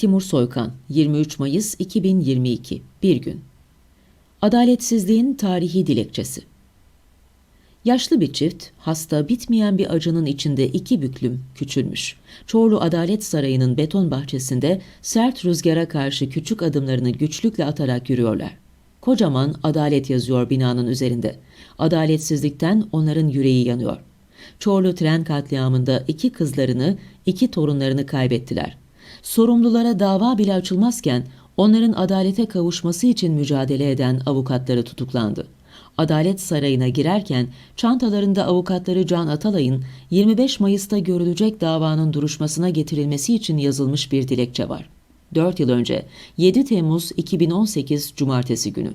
Timur Soykan 23 Mayıs 2022 Bir gün Adaletsizliğin tarihi dilekçesi Yaşlı bir çift, hasta bitmeyen bir acının içinde iki büklüm küçülmüş. Çorlu Adalet Sarayı'nın beton bahçesinde sert rüzgara karşı küçük adımlarını güçlükle atarak yürüyorlar. Kocaman adalet yazıyor binanın üzerinde. Adaletsizlikten onların yüreği yanıyor. Çorlu tren katliamında iki kızlarını, iki torunlarını kaybettiler. Sorumlulara dava bile açılmazken onların adalete kavuşması için mücadele eden avukatları tutuklandı. Adalet Sarayı'na girerken çantalarında avukatları Can Atalay'ın 25 Mayıs'ta görülecek davanın duruşmasına getirilmesi için yazılmış bir dilekçe var. 4 yıl önce 7 Temmuz 2018 Cumartesi günü.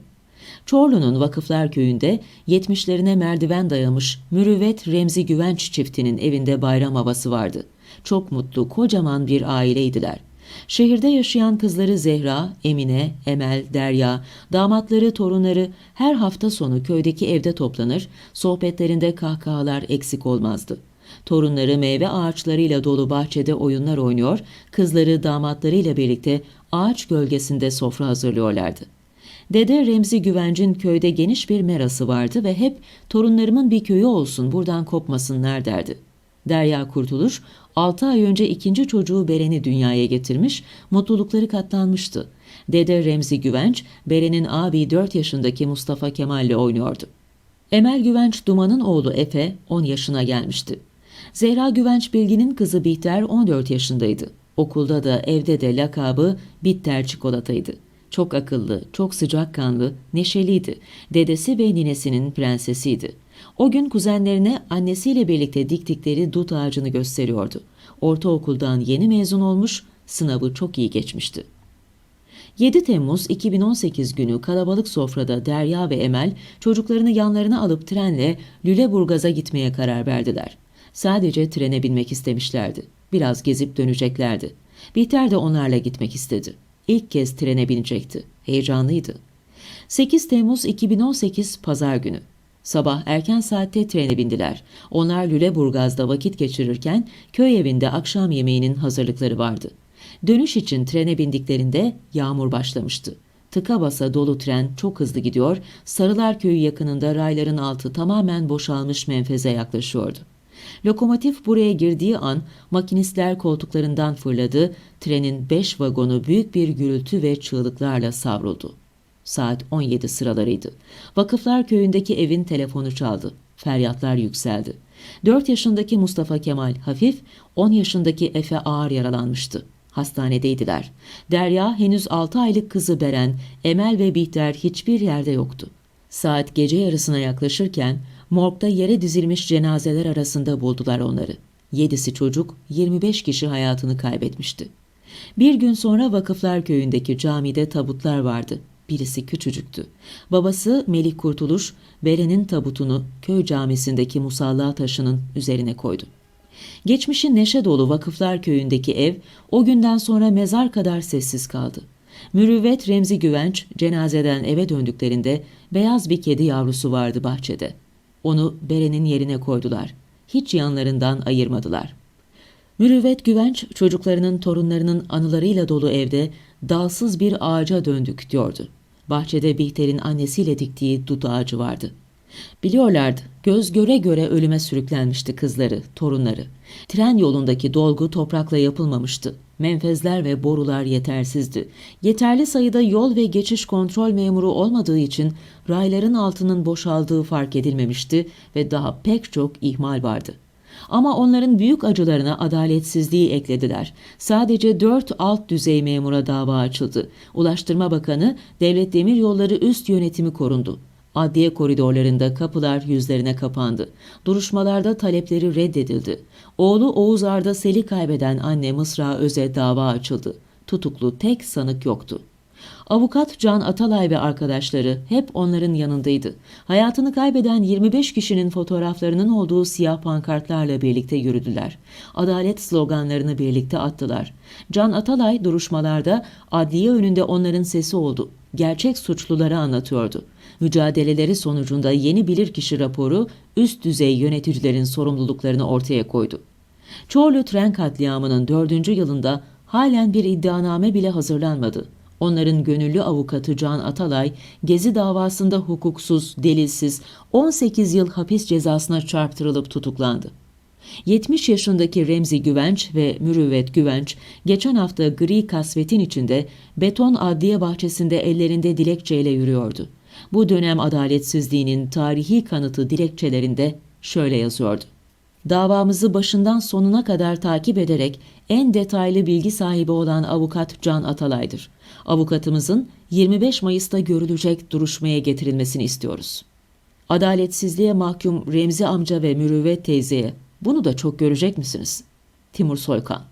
Çorlu'nun Vakıflar Köyü'nde 70'lerine merdiven dayamış Mürüvvet Remzi Güvenç çiftinin evinde bayram havası vardı. Çok mutlu, kocaman bir aileydiler. Şehirde yaşayan kızları Zehra, Emine, Emel, Derya, damatları, torunları her hafta sonu köydeki evde toplanır, sohbetlerinde kahkahalar eksik olmazdı. Torunları meyve ağaçlarıyla dolu bahçede oyunlar oynuyor, kızları damatlarıyla birlikte ağaç gölgesinde sofra hazırlıyorlardı. Dede Remzi Güvenc'in köyde geniş bir merası vardı ve hep torunlarımın bir köyü olsun buradan kopmasınlar derdi. Derya Kurtuluş 6 ay önce ikinci çocuğu Beren'i dünyaya getirmiş, mutlulukları katlanmıştı. Dede Remzi Güvenç, Beren'in abi 4 yaşındaki Mustafa Kemal'le oynuyordu. Emel Güvenç Duman'ın oğlu Efe 10 yaşına gelmişti. Zehra Güvenç Bilgin'in kızı Bihter 14 yaşındaydı. Okulda da evde de lakabı Bitter çikolataydı. Çok akıllı, çok sıcakkanlı, neşeliydi. Dedesi ve ninesinin prensesiydi. O gün kuzenlerine annesiyle birlikte diktikleri dut ağacını gösteriyordu. Ortaokuldan yeni mezun olmuş, sınavı çok iyi geçmişti. 7 Temmuz 2018 günü kalabalık sofrada Derya ve Emel çocuklarını yanlarına alıp trenle Lüleburgaz'a gitmeye karar verdiler. Sadece trene binmek istemişlerdi. Biraz gezip döneceklerdi. Bihter de onlarla gitmek istedi. İlk kez trene binecekti. Heyecanlıydı. 8 Temmuz 2018 Pazar günü. Sabah erken saatte trene bindiler. Onlar Lüleburgaz'da vakit geçirirken köy evinde akşam yemeğinin hazırlıkları vardı. Dönüş için trene bindiklerinde yağmur başlamıştı. Tıka basa dolu tren çok hızlı gidiyor, Sarılar Köyü yakınında rayların altı tamamen boşalmış menfeze yaklaşıyordu. Lokomotif buraya girdiği an makinistler koltuklarından fırladı, trenin beş vagonu büyük bir gürültü ve çığlıklarla savruldu. Saat 17 sıralarıydı. Vakıflar köyündeki evin telefonu çaldı. Feryatlar yükseldi. 4 yaşındaki Mustafa Kemal hafif, 10 yaşındaki Efe ağır yaralanmıştı. Hastanedeydiler. Derya henüz 6 aylık kızı Beren, Emel ve Bihter hiçbir yerde yoktu. Saat gece yarısına yaklaşırken morgda yere dizilmiş cenazeler arasında buldular onları. Yedisi çocuk, 25 kişi hayatını kaybetmişti. Bir gün sonra Vakıflar Köyü'ndeki camide tabutlar vardı. Birisi küçücüktü. Babası Melih Kurtuluş, Beren'in tabutunu köy camisindeki musalla taşının üzerine koydu. Geçmişin neşe dolu Vakıflar Köyü'ndeki ev o günden sonra mezar kadar sessiz kaldı. Mürüvvet Remzi Güvenç cenazeden eve döndüklerinde beyaz bir kedi yavrusu vardı bahçede. Onu Beren'in yerine koydular. Hiç yanlarından ayırmadılar. Mürüvvet Güvenç çocuklarının torunlarının anılarıyla dolu evde dalsız bir ağaca döndük diyordu. Bahçede Bihter'in annesiyle diktiği dut ağacı vardı. Biliyorlardı, göz göre göre ölüme sürüklenmişti kızları, torunları. Tren yolundaki dolgu toprakla yapılmamıştı. Menfezler ve borular yetersizdi. Yeterli sayıda yol ve geçiş kontrol memuru olmadığı için rayların altının boşaldığı fark edilmemişti ve daha pek çok ihmal vardı. Ama onların büyük acılarına adaletsizliği eklediler. Sadece dört alt düzey memura dava açıldı. Ulaştırma Bakanı, Devlet Demir Yolları Üst Yönetimi korundu. Adliye koridorlarında kapılar yüzlerine kapandı. Duruşmalarda talepleri reddedildi. Oğlu Oğuz Arda Sel'i kaybeden anne Mısra Öz'e dava açıldı. Tutuklu tek sanık yoktu. Avukat Can Atalay ve arkadaşları hep onların yanındaydı. Hayatını kaybeden 25 kişinin fotoğraflarının olduğu siyah pankartlarla birlikte yürüdüler. Adalet sloganlarını birlikte attılar. Can Atalay duruşmalarda adliye önünde onların sesi oldu. Gerçek suçluları anlatıyordu. Mücadeleleri sonucunda yeni bilirkişi raporu üst düzey yöneticilerin sorumluluklarını ortaya koydu. Çorlu tren katliamının dördüncü yılında halen bir iddianame bile hazırlanmadı. Onların gönüllü avukatı Can Atalay, Gezi davasında hukuksuz, delilsiz 18 yıl hapis cezasına çarptırılıp tutuklandı. 70 yaşındaki Remzi Güvenç ve Mürüvvet Güvenç geçen hafta gri kasvetin içinde beton adliye bahçesinde ellerinde dilekçeyle yürüyordu. Bu dönem adaletsizliğinin tarihi kanıtı dilekçelerinde şöyle yazıyordu. Davamızı başından sonuna kadar takip ederek en detaylı bilgi sahibi olan avukat Can Atalay'dır. Avukatımızın 25 Mayıs'ta görülecek duruşmaya getirilmesini istiyoruz. Adaletsizliğe mahkum Remzi amca ve Mürüvvet teyzeye bunu da çok görecek misiniz? Timur Soykan